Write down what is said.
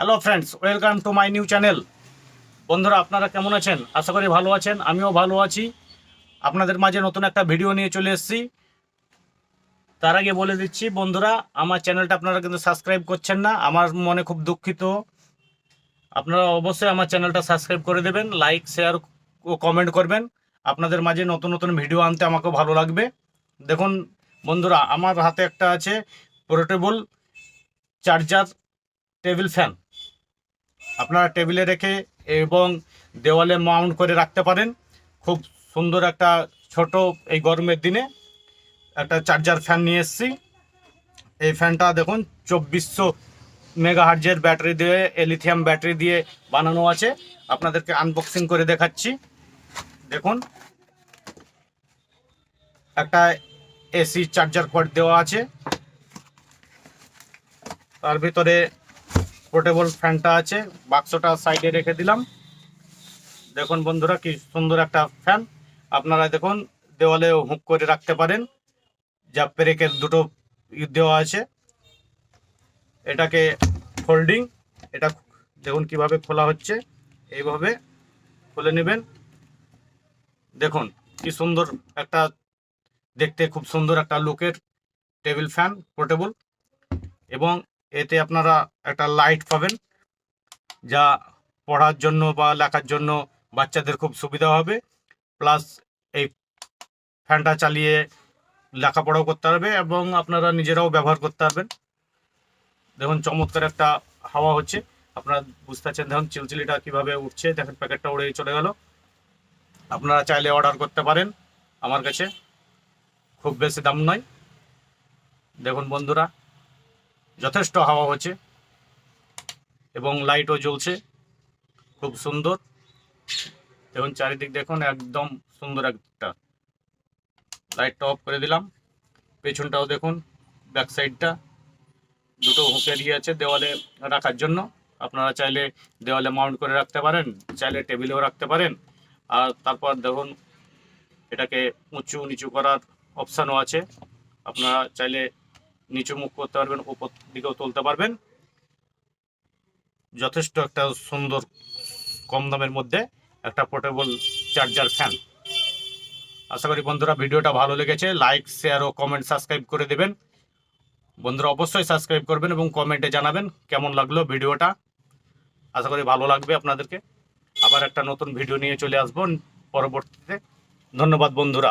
Hello friends welcome to my new channel বন্ধুরা, আপনারা কেমন আছেন? আশা করি ভালো আছেন। আমিও ভালো আছি। আপনাদের মাঝে নতুন একটা ভিডিও নিয়ে চলে এসেছি। তার আগে বলে দিচ্ছি, বন্ধুরা, আমার চ্যানেলটা আপনারা কিন্তু সাবস্ক্রাইব করছেন না। আমার মনে খুব দুঃখিত। আপনারা অবশ্যই আমার চ্যানেলটা সাবস্ক্রাইব করে দেবেন লাইক শেয়ার ও কমেন্ট করবেন। আপনাদের মাঝে নতুন নতুন ভিডিও আনতে আমাকেও ভালো লাগবে। দেখুন, বন্ধুরা, আমার হাতে একটা আছে পোর্টেবল চার্জার টেবিল ফ্যান। আপনারা টেবিলে রেখে এবং দেওয়ালে মাউন্ট করে রাখতে পারেন। খুব সুন্দর একটা ছোট এই গরমের দিনে একটা চার্জার ফ্যান নিয়ে এসেছি। এই ফ্যানটা দেখুন, চব্বিশশো মেগা হার্জের ব্যাটারি দিয়ে এলিথিয়াম ব্যাটারি দিয়ে বানানো আছে। আপনাদেরকে আনবক্সিং করে দেখাচ্ছি। দেখুন, একটা এসি চার্জার কর্ড দেওয়া আছে। তার ভিতরে পোর্টেবল ফ্যানটা আছে বাক্সটা সাইডে রেখে দিলাম। দেখুন বন্ধুরা, কি সুন্দর একটা ফ্যান আপনারা দেখুন দেওয়ালে হুক করে রাখতে পারেন। যা পেরেকের দুটো দেওয়া আছে। এটাকে ফোল্ডিং এটা দেখুন কীভাবে খোলা হচ্ছে। এইভাবে খুলে নেবেন। দেখুন, কি সুন্দর একটা, দেখতে খুব সুন্দর একটা লুকের টেবিল ফ্যান পোর্টেবল এবং এতে আপনারা একটা লাইট পাবেন, যা পড়ার জন্য বা লেখার জন্য বাচ্চাদের খুব সুবিধা হবে। প্লাস এই ফ্যানটা চালিয়ে লেখাপড়াও করতে পারবে এবং আপনারা নিজেরাও ব্যবহার করতে পারবেন। দেখুন, চমৎকার একটা হাওয়া হচ্ছে। আপনারা বুঝতে পারছেন, দেখুন, চিলচিলিটা কীভাবে উঠছে। দেখেন, প্যাকেটটা উড়ে চলে গেল। আপনারা চাইলে অর্ডার করতে পারেন আমার কাছে। খুব বেশি দাম নয়। দেখুন, বন্ধুরা। যথেষ্ট হাওয়া হচ্ছে এবং লাইটও জ্বলছে, খুব সুন্দর। দেখুন, চারিদিক দেখুন, একদম সুন্দর একটা লাইটটা অফ করে দিলাম। পেছনটাও দেখুন, ব্যাক সাইডটা দুটো হুঁকে দিয়ে আছে দেওয়ালে রাখার জন্য। আপনারা চাইলে দেওয়ালে মাউন্ট করে রাখতে পারেন, চাইলে টেবিলেও রাখতে পারেন। আর তারপর দেখুন, এটাকে উঁচু নিচু করার অপশানও আছে। আপনারা চাইলে নিচু মুখ করতে পারবেন, উপর দিকেও তুলতে পারবেন। যথেষ্ট একটা সুন্দর কম দামের মধ্যে একটা পোর্টেবল চার্জার ফ্যান আশা করি বন্ধুরা ভিডিওটা ভালো লেগেছে লাইক শেয়ার ও কমেন্ট সাবস্ক্রাইব করে দেবেন। বন্ধুরা অবশ্যই সাবস্ক্রাইব করবেন এবং কমেন্টে জানাবেন কেমন লাগল ভিডিওটা। আশা করি ভালো লাগবে আপনাদেরকে। আবার একটা নতুন ভিডিও নিয়ে চলে আসব পরবর্তীতে। ধন্যবাদ বন্ধুরা।